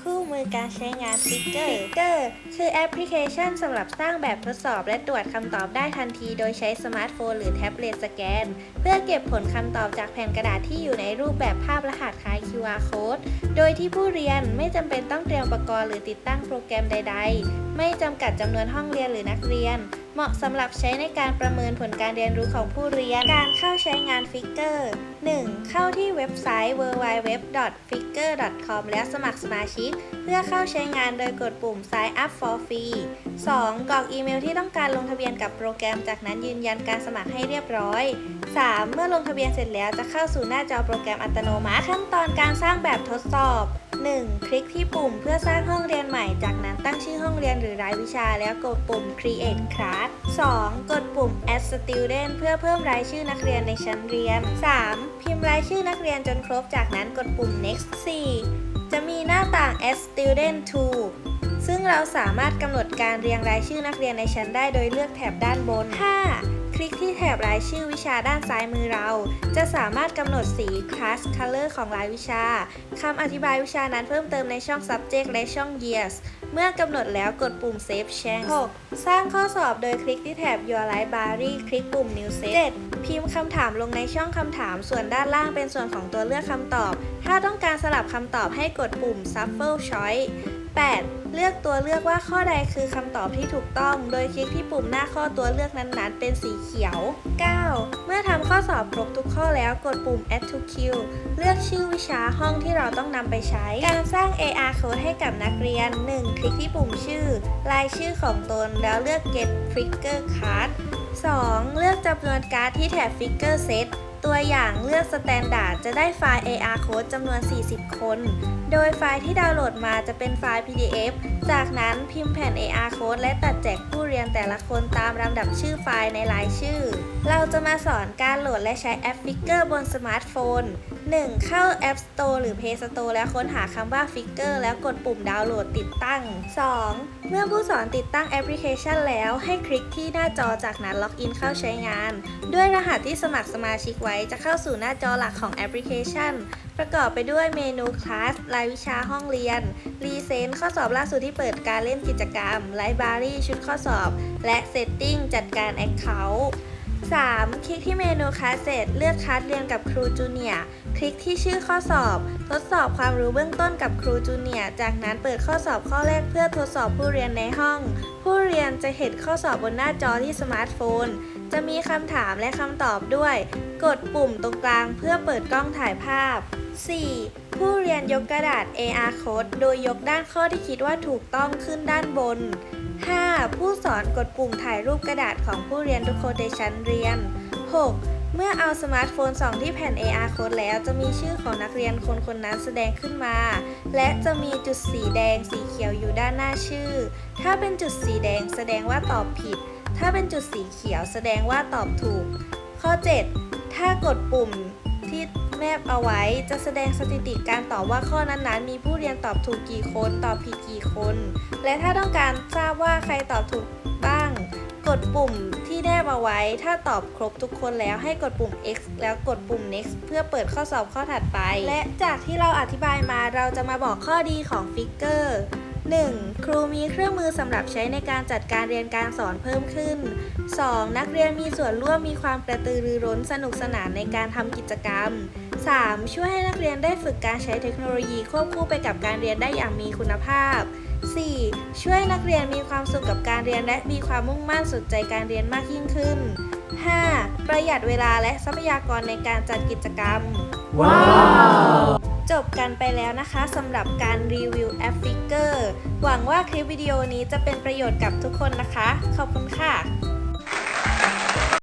คู่มือการใช้งาน Figure Figure คือแอปพลิเคชันสำหรับสร้างแบบทดสอบและตรวจคำตอบได้ทันที โดยใช้สมาร์ทโฟนหรือแท็บเล็ตสแกน เพื่อเก็บผลคำตอบจากแผ่นกระดาษที่อยู่ในรูปแบบภาพรหัสคล้าย QR code โดยที่ผู้เรียนไม่จำเป็นต้องเตรียมอุปกรณ์หรือติดตั้งโปรแกรมใด ๆ ไม่จำกัดจำนวนห้องเรียนหรือนักเรียน เหมาะสำหรับใช้ในการประเมินผลการเรียนรู้ของผู้เรียน การเข้าใช้งาน Figure 1. เข้าที่เว็บไซต์ www.figure.com แล้วสมัครสมาชิก เพื่อเข้าใช้งานโดยกดปุ่ม Sign up for free 2. กรอกอีเมลที่ต้องการลงทะเบียนกับโปรแกรม จากนั้นยืนยันการสมัครให้เรียบร้อย 3. เมื่อลงทะเบียนเสร็จแล้วจะเข้าสู่หน้าจอโปรแกรมอัตโนมัติ ขั้นตอนการสร้างแบบทดสอบ 1. คลิกที่ปุ่มเพื่อสร้างห้องเรียนใหม่ จากนั้นตั้งชื่อห้องเรียนหรือรายวิชา แล้วกดปุ่ม create class 2. กดปุ่ม add student เพื่อเพิ่มรายชื่อนักเรียนในชั้นเรียน 3. พิมพ์รายชื่อนักเรียนจนครบ จากนั้นกดปุ่ม next 4. จะมีหน้าต่าง add student to ซึ่งเราสามารถกำหนดการเรียงรายชื่อนักเรียนในชั้นได้โดยเลือกแถบด้านบน 5. คลิกที่แถบรายชื่อวิชาด้านซ้ายมือเรา จะสามารถกำหนดสี class color ของรายวิชา คำอธิบายวิชานั้นเพิ่มเติมในช่อง subject และช่อง years เมื่อกำหนดแล้วกดปุ่ม save change 6. สร้างข้อสอบโดยคลิกที่แถบ your library คลิกปุ่ม new set 7. พิมพ์คำถามลงในช่องคำถาม ส่วนด้านล่างเป็นส่วนของตัวเลือกคำตอบ ถ้าต้องการสลับคำตอบให้กดปุ่ม shuffle choice 8. เลือกตัวเลือกว่าข้อใดคือคำตอบที่ถูกต้อง โดยคลิกที่ปุ่มหน้าข้อตัวเลือกนั้นๆ เป็นสีเขียว 9. เมื่อทำข้อสอบครบทุกข้อแล้วกดปุ่ม add to queue เลือกชื่อวิชาห้องที่เราต้องนำไปใช้ การสร้าง AR code ให้กับนักเรียน 1. คลิกที่ปุ่มชื่อ รายชื่อของตน แล้วเลือก get figure card 2. เลือกจำนวนการ์ดที่แถบ figure set ตัวอย่างเลือก Standard จะได้ไฟล์ AR code จำนวน 40 คน โดยไฟล์ที่ดาวน์โหลดมาจะเป็นไฟล์ PDF จากนั้นพิมพ์แผ่น AR code และตัดแจกผู้เรียนแต่ละคนตามลำดับชื่อไฟล์ในรายชื่อ เราจะมาสอนการโหลดและใช้แอป Figure บนสมาร์ทโฟน 1. เข้า App Store หรือ Play Store แล้วค้นหาคำว่า Figure แล้วกดปุ่มดาวน์โหลดติดตั้ง 2. เมื่อผู้สอนติดตั้งแอปพลิเคชันแล้วให้คลิกที่หน้าจอจากนั้นล็อกอินเข้าใช้งาน ด้วยรหัสที่สมัครสมาชิกไว้จะเข้าสู่หน้าจอหลักของแอปพลิเคชัน ประกอบไปด้วยเมนูคลาสรายวิชาห้องเรียน รีเซนข้อสอบล่าสุดที่เปิดการเล่นกิจกรรมไลบรารีชุดข้อสอบ และเซตติ้งจัดการแอคเคาท์ 3. คลิกที่เมนูคลาสเสร็จเลือกคลาสเรียนกับครูจูเนียคลิกที่ชื่อข้อสอบ ทดสอบความรู้เบื้องต้นกับครูจูเนียจากนั้นเปิดข้อสอบข้อแรกเพื่อทดสอบผู้เรียนในห้อง ผู้เรียนจะเห็นข้อสอบบนหน้าจอที่สมาร์ทโฟน จะมีคำถามและคำตอบด้วย กดปุ่มตรงกลางเพื่อเปิดกล้องถ่ายภาพ 4. ผู้เรียนยกกระดาษ AR code โดยยกด้านข้อที่คิดว่าถูกต้องขึ้นด้านบน 5. ผู้สอนกดปุ่มถ่ายรูปกระดาษของผู้เรียนทุกคนในชั้นเรียน 6. เมื่อเอาสมาร์ทโฟนส่องที่แผ่น AR code แล้วจะมีชื่อของนักเรียนคนคนนั้นแสดงขึ้นมา และจะมีจุดสีแดงสีเขียวอยู่ด้านหน้าชื่อ ถ้าเป็นจุดสีแดงแสดงว่าตอบผิด ถ้าเป็นจุดสีเขียวแสดงว่าตอบถูก ข้อ 7 ถ้ากดปุ่ม บเอาไว้ จะแสดงสถิติการตอบว่าข้อนั้นๆ มีผู้เรียนตอบถูกกี่คน ตอบผิดกี่คน และถ้าต้องการทราบว่าใครตอบถูกบ้าง กดปุ่มที่แนบเอาไว้ ถ้าตอบครบทุกคนแล้วให้กดปุ่ม X แล้วกดปุ่ม next เพื่อเปิดข้อสอบข้อถัดไป และจากที่เราอธิบายมาเราจะมาบอกข้อดีของฟิกเกอร์ 1. ครูมีเครื่องมือสำหรับใช้ในการจัดการเรียนการสอนเพิ่มขึ้น 2. นักเรียนมีส่วนร่วมมีความกระตือรือร้นสนุกสนานในการทำกิจกรรม 3. ช่วยให้นักเรียนได้ฝึกการใช้เทคโนโลยีควบคู่ไปกับการเรียนได้อย่างมีคุณภาพ 4. ช่วยนักเรียนมีความสุขกับการเรียนและมีความมุ่งมั่นสนใจการเรียนมากยิ่งขึ้น 5. ประหยัดเวลาและทรัพยากรในการจัดกิจกรรม ว้าว จบกันไปแล้วนะคะสำหรับการรีวิวแอปฟิกเกอร์ หวังว่าคลิปวิดีโอนี้จะเป็นประโยชน์กับทุกคนนะคะ ขอบคุณค่ะ